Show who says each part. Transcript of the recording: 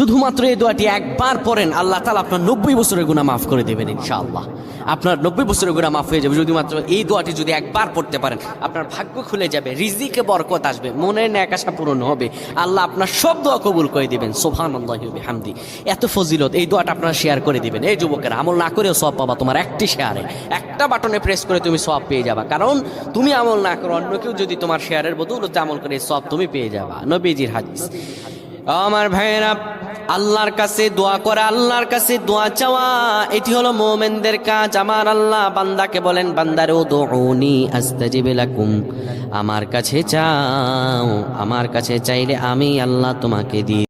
Speaker 1: শুধুমাত্র এই দোয়াটি একবার পড়েন, আল্লাহ তালা আপনার নব্বই বছরের গুণা মাফ করে দেবেন ইনশাআল্লাহ। আপনার নব্বই বছরের গুণা মাফ হয়ে যাবে যদি মাত্র এই দোয়াটি যদি একবার পড়তে পারেন, আপনার ভাগ্য খুলে যাবে, রিজিকে বরকত আসবে, মনের ন্যাক আশা পূরণ হবে, আল্লাহ আপনার সব দোয়া কবুল করে দিবেন আল্লাহ হামদি এত ফজিলত, এই দোয়াটা আপনারা শেয়ার করে দিবেন। এই যুবকেরা, আমল না করেও সব পাবা তোমার একটি শেয়ারে। একটা বাটনে প্রেস করে তুমি সব পেয়ে যাবা, কারণ তুমি আমল না করো, অন্য কেউ যদি তোমার শেয়ারের বদৌলতে আমল করে সব তুমি পেয়ে যাবা। নবীজির হাদিস। আমার ভাইয়েরা আল্লাহর কাছে দোয়া করা, আল্লাহর কাছে দোয়া চাওয়া, এটি হলো মোমেনদের কাজ। আমার আল্লাহ বান্দাকে বলেন, বান্দারে ও দোনি আস্তাজিব লাকুম। আমার কাছে চাও, আমার কাছে চাইলে আমি আল্লাহ তোমাকে দিই